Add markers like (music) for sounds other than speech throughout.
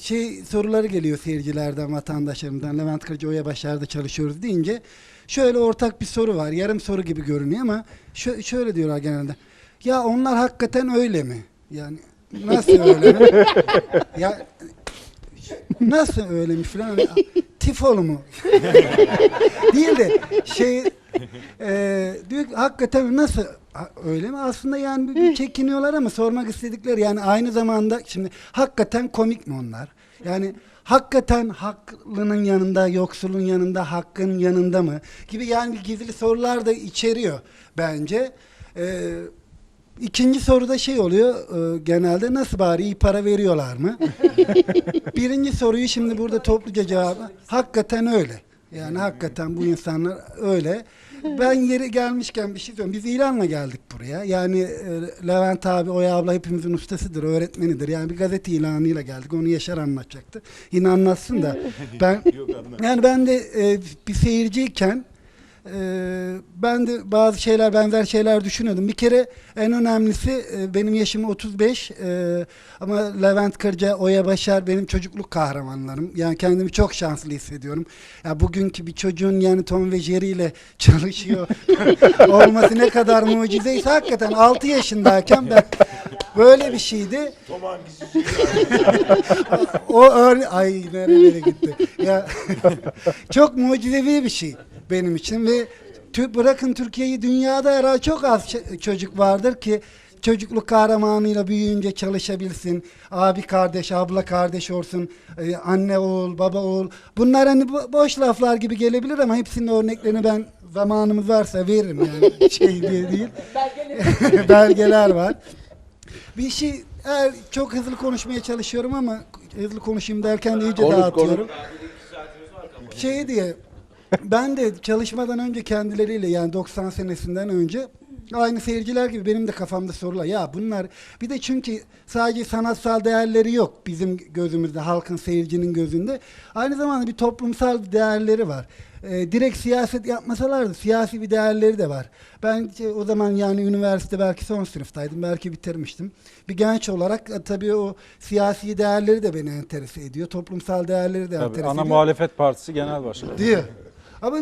şey soruları geliyor seyircilerden, vatandaşlarımdan. Levent Kırcı Oya Başar'da çalışıyoruz deyince şöyle ortak bir soru var. Yarım soru gibi görünüyor ama şö- şöyle diyorlar genelde. Ya onlar hakikaten öyle mi? Yani nasıl öyle mi? ya nasıl öyle mi falan? Tifolu mu? (laughs) Değil de şey e, diyor ki hakikaten nasıl Ha, öyle mi? Aslında yani bir, bir çekiniyorlar ama sormak istedikleri yani aynı zamanda şimdi hakikaten komik mi onlar? Yani hakikaten haklının yanında, yoksulun yanında, hakkın yanında mı? Gibi yani bir gizli sorular da içeriyor bence. Ee, İkinci soruda şey oluyor e, genelde nasıl bari iyi para veriyorlar mı? (laughs) Birinci soruyu şimdi burada topluca cevabı hakikaten öyle. Yani hakikaten bu insanlar öyle. Ben yeri gelmişken bir şey söyleyeyim. Biz ilanla geldik buraya. Yani e, Levent abi, Oya abla hepimizin ustasıdır, öğretmenidir. Yani bir gazete ilanıyla geldik. Onu Yaşar anlatacaktı. Yine anlatsın da. Ben yani ben de e, bir seyirciyken ee, ben de bazı şeyler benzer şeyler düşünüyordum. Bir kere en önemlisi e, benim yaşım 35 e, ama Levent Kırca, Oya Başar benim çocukluk kahramanlarım. Yani kendimi çok şanslı hissediyorum. Ya bugünkü bir çocuğun yani Tom ve Jerry ile (laughs) çalışıyor (laughs) olması ne kadar mucizeyse hakikaten 6 yaşındayken ben böyle bir şeydi. Tom hangisi? (laughs) o öyle ay nerelere gitti. Ya çok mucizevi bir şey benim için ve tü- bırakın Türkiye'yi dünyada herhalde çok az ç- çocuk vardır ki çocukluk kahramanıyla büyüyünce çalışabilsin. Abi kardeş, abla kardeş olsun. e, anne oğul, baba oğul. Bunlar hani bo- boş laflar gibi gelebilir ama hepsinin örneklerini ben zamanımız varsa veririm yani (laughs) şey diye değil. (laughs) Belgeler var. Bir şey eğer çok hızlı konuşmaya çalışıyorum ama hızlı konuşayım derken de iyice Konuş, dağıtıyorum. Şey diye ben de çalışmadan önce kendileriyle yani 90 senesinden önce aynı seyirciler gibi benim de kafamda sorular. Ya bunlar bir de çünkü sadece sanatsal değerleri yok bizim gözümüzde, halkın seyircinin gözünde. Aynı zamanda bir toplumsal değerleri var. Ee, direkt siyaset yapmasalardı siyasi bir değerleri de var. Ben şey, o zaman yani üniversite belki son sınıftaydım, belki bitirmiştim. Bir genç olarak e, tabii o siyasi değerleri de beni enterese ediyor. Toplumsal değerleri de Tabii, enterese ana ediyor. muhalefet partisi genel başkanı. Diyor. Ama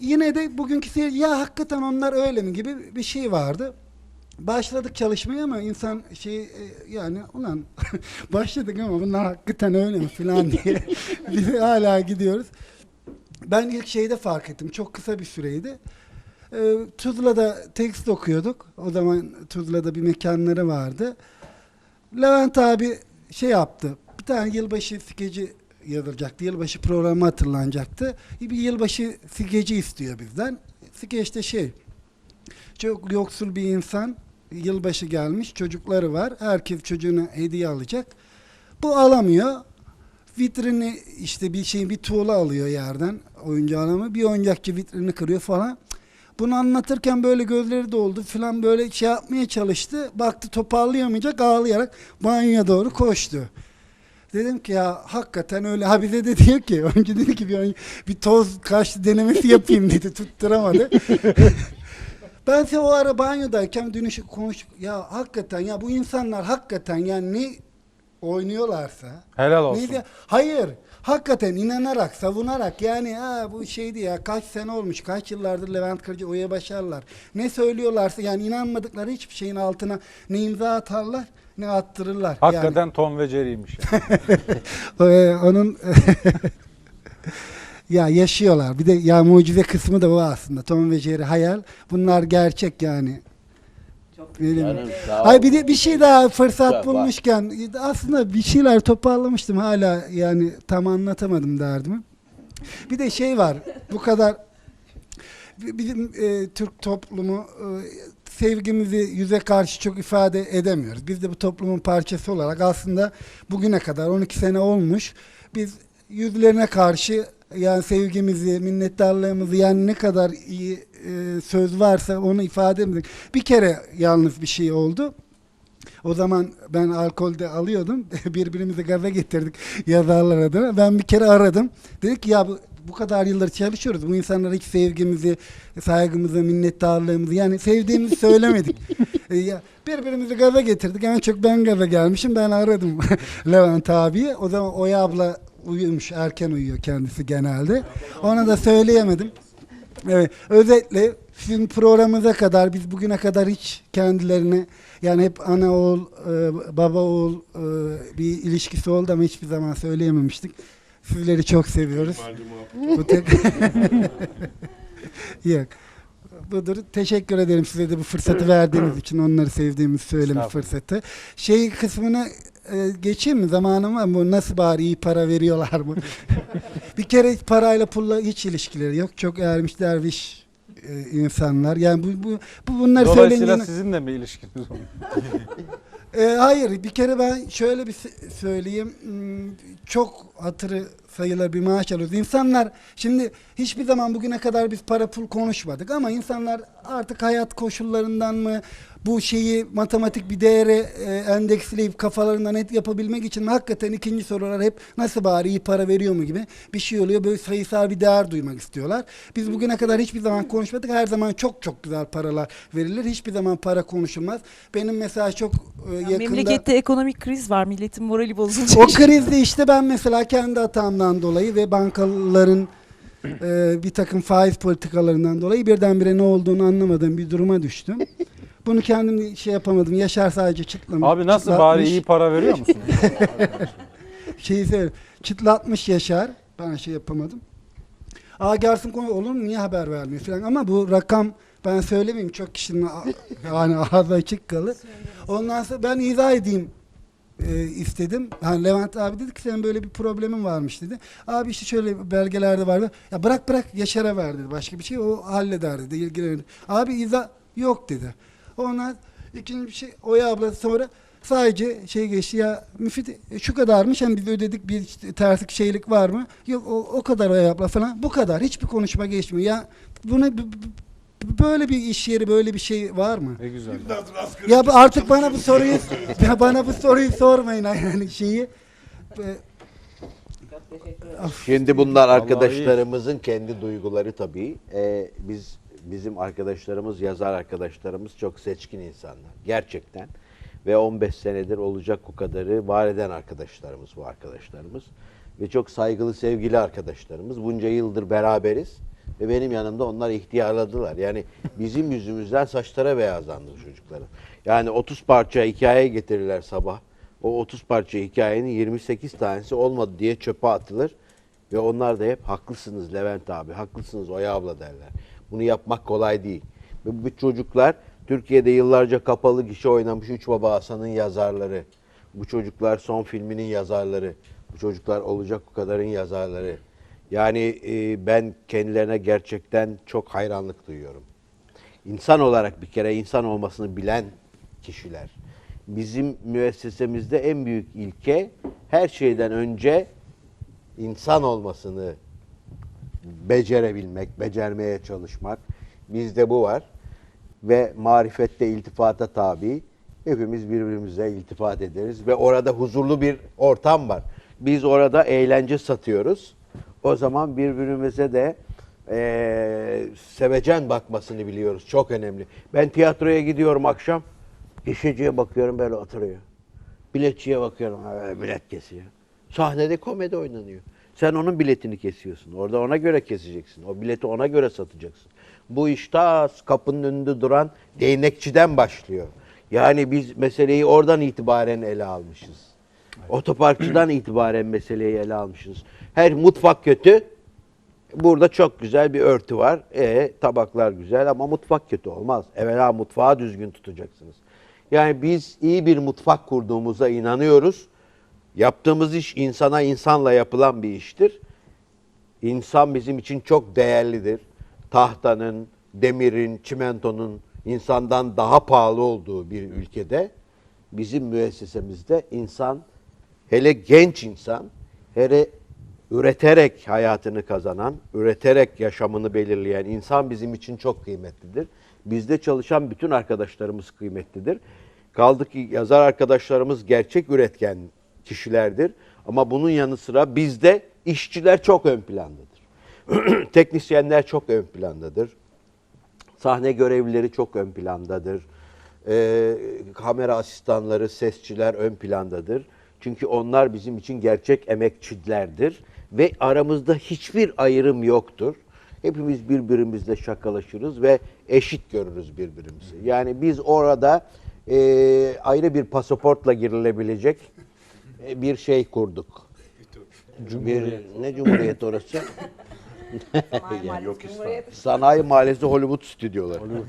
yine de bugünkü seyirci ya hakikaten onlar öyle mi gibi bir şey vardı. Başladık çalışmaya ama insan şey e, yani ulan (laughs) başladık ama bunlar hakikaten öyle mi falan diye (laughs) biz hala gidiyoruz. Ben ilk şeyde fark ettim. Çok kısa bir süreydi. Ee, Tuzla'da tekst okuyorduk. O zaman Tuzla'da bir mekanları vardı. Levent abi şey yaptı. Bir tane yılbaşı skeci yazılacaktı. Yılbaşı programı hatırlanacaktı. Bir yılbaşı skeci istiyor bizden. Skeçte şey çok yoksul bir insan yılbaşı gelmiş çocukları var. Herkes çocuğuna hediye alacak. Bu alamıyor. Vitrini işte bir şey bir tuğla alıyor yerden oyuncağını mı bir oyuncakçı vitrini kırıyor falan. Bunu anlatırken böyle gözleri doldu falan böyle şey yapmaya çalıştı. Baktı toparlayamayacak ağlayarak banyoya doğru koştu. Dedim ki ya hakikaten öyle. Ha bize de diyor ki (laughs) önce dedi ki bir, bir toz kaçtı denemesi yapayım dedi tutturamadı. (laughs) ben size o ara banyodayken dün işte konuş ya hakikaten ya bu insanlar hakikaten yani ne oynuyorlarsa Helal olsun. Neydi? Hayır. Hakikaten inanarak, savunarak yani ha bu şeydi ya kaç sene olmuş, kaç yıllardır Levent Kırcı Oya Başarlar. Ne söylüyorlarsa yani inanmadıkları hiçbir şeyin altına ne imza atarlar ne attırırlar. Hakikaten Tom ve Jerry'ymiş. Yani, (laughs) e, onun (laughs) ya yaşıyorlar. Bir de ya mucize kısmı da bu aslında. Tom ve Jerry hayal. Bunlar gerçek yani. Ol. Ay bir de bir şey daha fırsat Bak, bak. bulmuşken aslında bir şeyler toparlamıştım hala yani tam anlatamadım derdimi. Bir de şey var bu kadar bizim e, Türk toplumu e, sevgimizi yüze karşı çok ifade edemiyoruz. Biz de bu toplumun parçası olarak aslında bugüne kadar 12 sene olmuş biz yüzlerine karşı yani sevgimizi, minnettarlığımızı yani ne kadar iyi e, söz varsa onu ifade edemedik. Bir kere yalnız bir şey oldu. O zaman ben alkolde alıyordum. (laughs) Birbirimizi gaza getirdik yazarlar adına. Ben bir kere aradım. Dedik ki ya bu bu kadar yıldır çalışıyoruz. Bu insanlara hiç sevgimizi, saygımızı, minnettarlığımızı yani sevdiğimizi söylemedik. (laughs) E, ya, birbirimizi gaza getirdik. En çok ben gaza gelmişim. Ben aradım (laughs) Levent abiyi. O zaman Oya abla uyumuş. Erken uyuyor kendisi genelde. Ona da söyleyemedim. Evet, özetle sizin programınıza kadar biz bugüne kadar hiç kendilerine yani hep ana oğul, e, baba oğul e, bir ilişkisi oldu ama hiçbir zaman söyleyememiştik. Sizleri çok seviyoruz. Bu tek... (laughs) Yok. Budur. Teşekkür ederim size de bu fırsatı verdiğiniz için onları sevdiğimizi söyleme Estağfurullah. fırsatı. Şey kısmına e, geçeyim mi zamanım var mı? Bu Nasıl bari iyi para veriyorlar mı? (laughs) bir kere parayla pulla hiç ilişkileri yok. Çok ermiş derviş e, insanlar. Yani bu, bu, bu bunlar Dolayısıyla söylendiğinde... sizinle mi ilişkiniz oldu? (laughs) E, hayır bir kere ben şöyle bir söyleyeyim. Hmm, Çok hatırı sayılır bir maaş alıyoruz. İnsanlar şimdi hiçbir zaman bugüne kadar biz para pul konuşmadık ama insanlar artık hayat koşullarından mı bu şeyi matematik bir değere e, endeksleyip kafalarından net yapabilmek için mi hakikaten ikinci sorular hep nasıl bari iyi para veriyor mu gibi bir şey oluyor. Böyle sayısal bir değer duymak istiyorlar. Biz bugüne kadar hiçbir zaman konuşmadık. Her zaman çok çok güzel paralar verilir. Hiçbir zaman para konuşulmaz. Benim mesela çok e, Ya yakında... Memlekette ekonomik kriz var. Milletin morali bozulacak. O krizde işte ben mesela kendi hatamdan dolayı ve bankaların e, bir takım faiz politikalarından dolayı birdenbire ne olduğunu anlamadığım bir duruma düştüm. Bunu kendim şey yapamadım. Yaşar sadece çıtlamış. Abi nasıl bari iyi para veriyor musunuz? (laughs) Şeyi söyle. Çıtlatmış Yaşar. Ben şey yapamadım. Aa gelsin konu olur mu? Niye haber vermiyor falan. Ama bu rakam ben söylemeyeyim. Çok kişinin yani ağzı açık kalır. Ondan sonra ben izah edeyim e, istedim. Yani Levent abi dedi ki senin böyle bir problemin varmış dedi. Abi işte şöyle belgelerde vardı. Ya bırak bırak Yaşar'a ver dedi. Başka bir şey o halleder dedi. ilgilenir. Abi izah yok dedi. Ondan ikinci bir şey Oya abla sonra sadece şey geçti ya Müfit e, şu kadarmış hem biz ödedik bir terslik şeylik var mı? Yok o, o kadar Oya abla falan. Bu kadar. Hiçbir konuşma geçmiyor. Ya buna b- b- böyle bir iş yeri böyle bir şey var mı? Ne güzel. Ya bu- artık bana bu soruyu (laughs) ya bana bu soruyu sormayın yani şeyi. Şimdi bunlar arkadaşlarımızın kendi duyguları tabii. Ee, biz bizim arkadaşlarımız, yazar arkadaşlarımız çok seçkin insanlar. Gerçekten. Ve 15 senedir olacak o kadarı var eden arkadaşlarımız bu arkadaşlarımız. Ve çok saygılı, sevgili arkadaşlarımız. Bunca yıldır beraberiz. Ve benim yanımda onlar ihtiyarladılar. Yani bizim yüzümüzden saçlara beyazlandı bu çocukların. Yani 30 parça hikaye getirirler sabah. O 30 parça hikayenin 28 tanesi olmadı diye çöpe atılır. Ve onlar da hep haklısınız Levent abi, haklısınız Oya abla derler. Bunu yapmak kolay değil. Ve bu çocuklar Türkiye'de yıllarca kapalı gişe oynamış Üç Baba Hasan'ın yazarları. Bu çocuklar son filminin yazarları. Bu çocuklar olacak o kadarın yazarları. Yani e, ben kendilerine gerçekten çok hayranlık duyuyorum. İnsan olarak bir kere insan olmasını bilen kişiler. Bizim müessesemizde en büyük ilke her şeyden önce insan olmasını becerebilmek, becermeye çalışmak. Bizde bu var. Ve marifette iltifata tabi. Hepimiz birbirimize iltifat ederiz ve orada huzurlu bir ortam var. Biz orada eğlence satıyoruz. O zaman birbirimize de eee, sevecen bakmasını biliyoruz. Çok önemli. Ben tiyatroya gidiyorum akşam. Gişeciye bakıyorum böyle oturuyor. Biletçiye bakıyorum bilet kesiyor. Sahnede komedi oynanıyor. Sen onun biletini kesiyorsun. Orada ona göre keseceksin. O bileti ona göre satacaksın. Bu iş ta kapının önünde duran değnekçiden başlıyor. Yani biz meseleyi oradan itibaren ele almışız. Otoparkçıdan itibaren meseleyi ele almışız. Her mutfak kötü. Burada çok güzel bir örtü var. E tabaklar güzel ama mutfak kötü olmaz. Evvela mutfağı düzgün tutacaksınız. Yani biz iyi bir mutfak kurduğumuza inanıyoruz. Yaptığımız iş insana insanla yapılan bir iştir. İnsan bizim için çok değerlidir. Tahtanın, demirin, çimentonun insandan daha pahalı olduğu bir ülkede bizim müessesemizde insan hele genç insan hele üreterek hayatını kazanan, üreterek yaşamını belirleyen insan bizim için çok kıymetlidir. Bizde çalışan bütün arkadaşlarımız kıymetlidir. Kaldı ki yazar arkadaşlarımız gerçek üretken kişilerdir. Ama bunun yanı sıra bizde işçiler çok ön plandadır. (clears throat) Teknisyenler çok ön plandadır. Sahne görevlileri çok ön plandadır. Ee, kamera asistanları, sesçiler ön plandadır. Çünkü onlar bizim için gerçek emekçilerdir. Ve aramızda hiçbir ayrım yoktur. Hepimiz birbirimizle şakalaşırız ve eşit görürüz birbirimizi. Yani biz orada e, ayrı bir pasaportla girilebilecek e, bir şey kurduk. Bir, ne cumhuriyet orası? Sanayi (laughs) Mahallesi Hollywood stüdyoları. (laughs)